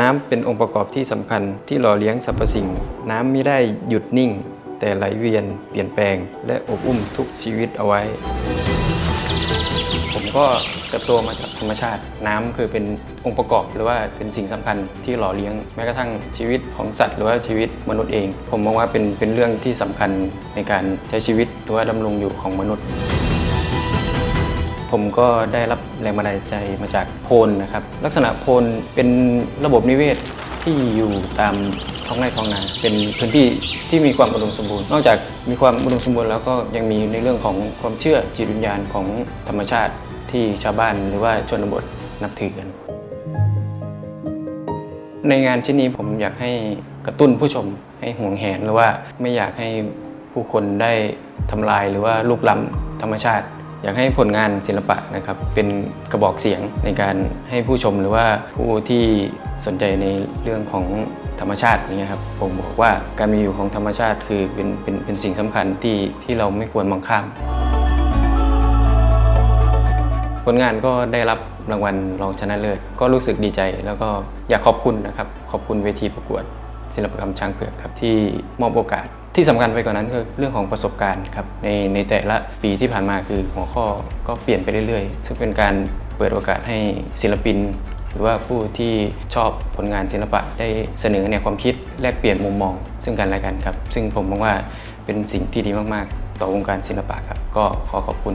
น้ำเป็นองค์ประกอบที่สำคัญที่หล่อเลี้ยงสรรพสิ่ง น้ำไม่ได้หยุดนิ่ง แต่ไหลเวียนเปลี่ยนแปลง และอบอุ้มทุกชีวิตเอาไว้ ผมก็เติบโตมาจากธรรมชาติ น้ำคือเป็นองค์ประกอบหรือว่าเป็นสิ่งสำคัญที่หล่อเลี้ยงแม้กระทั่งชีวิตของสัตว์ หรือว่าชีวิตมนุษย์เอง ผมมองว่าเป็นเป็นเรื่องที่สำคัญในการใช้ชีวิตหรือว่าดำรงอยู่ของมนุษย์ ผมก็ได้รับแรงบันดาลใจมาจากโพนนะครับ ลักษณะโพนเป็นระบบนิเวศที่อยู่ตามท้องไร่ท้องนา เป็นพื้นที่ที่มีความอุดมสมบูรณ์ นอกจากมีความอุดมสมบูรณ์แล้วก็ยังมีในเรื่องของความเชื่อจิตวิญญาณของธรรมชาติที่ชาวบ้านหรือว่าชนบทนับถือกัน ในงานชิ้นนี้ผมอยากให้กระตุ้นผู้ชมให้ห่วงแหนหรือว่าไม่อยากให้ผู้คนได้ทำลายหรือว่าลุกล้ำธรรมชาติ อยากให้ผลงานศิลปะนะครับเป็นกระบอกเสียงในการให้ผู้ชมหรือว่าผู้ที่สนใจในเรื่องของธรรมชาติอย่างเงี้ยครับผมบอกว่าการมีอยู่ของธรรมชาติคือเป็นเป็นเป็นสิ่งสำคัญที่ที่เราไม่ควรมองข้าม ผลงานก็ได้รับรางวัลรองชนะเลิศก็รู้สึกดีใจ แล้วก็อยากขอบคุณนะครับขอบคุณเวทีประกวดศิลปกรรมช้างเผือกครับที่มอบโอกาส ที่สำคัญไปกว่านั้นคือเรื่องของประสบการณ์ครับในในแต่ละปีที่ผ่านมาคือหัวข้อก็เปลี่ยนไปเรื่อยๆ ซึ่งเป็นการเปิดโอกาสให้ศิลปิน หรือว่าผู้ที่ชอบผลงานศิลปะได้เสนอแนวความคิดแลกเปลี่ยนมุมมอง ซึ่งกันและกันครับ ซึ่งผมมองว่าเป็นสิ่งที่ดีมากๆ ต่อวงการศิลปะครับ ก็ขอขอบคุณ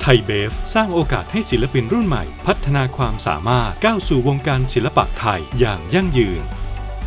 ไทยเบฟสร้างโอกาสให้ศิลปินรุ่นใหม่ พัฒนาความสามารถก้าวสู่วงการศิลปะไทยอย่างยั่งยืน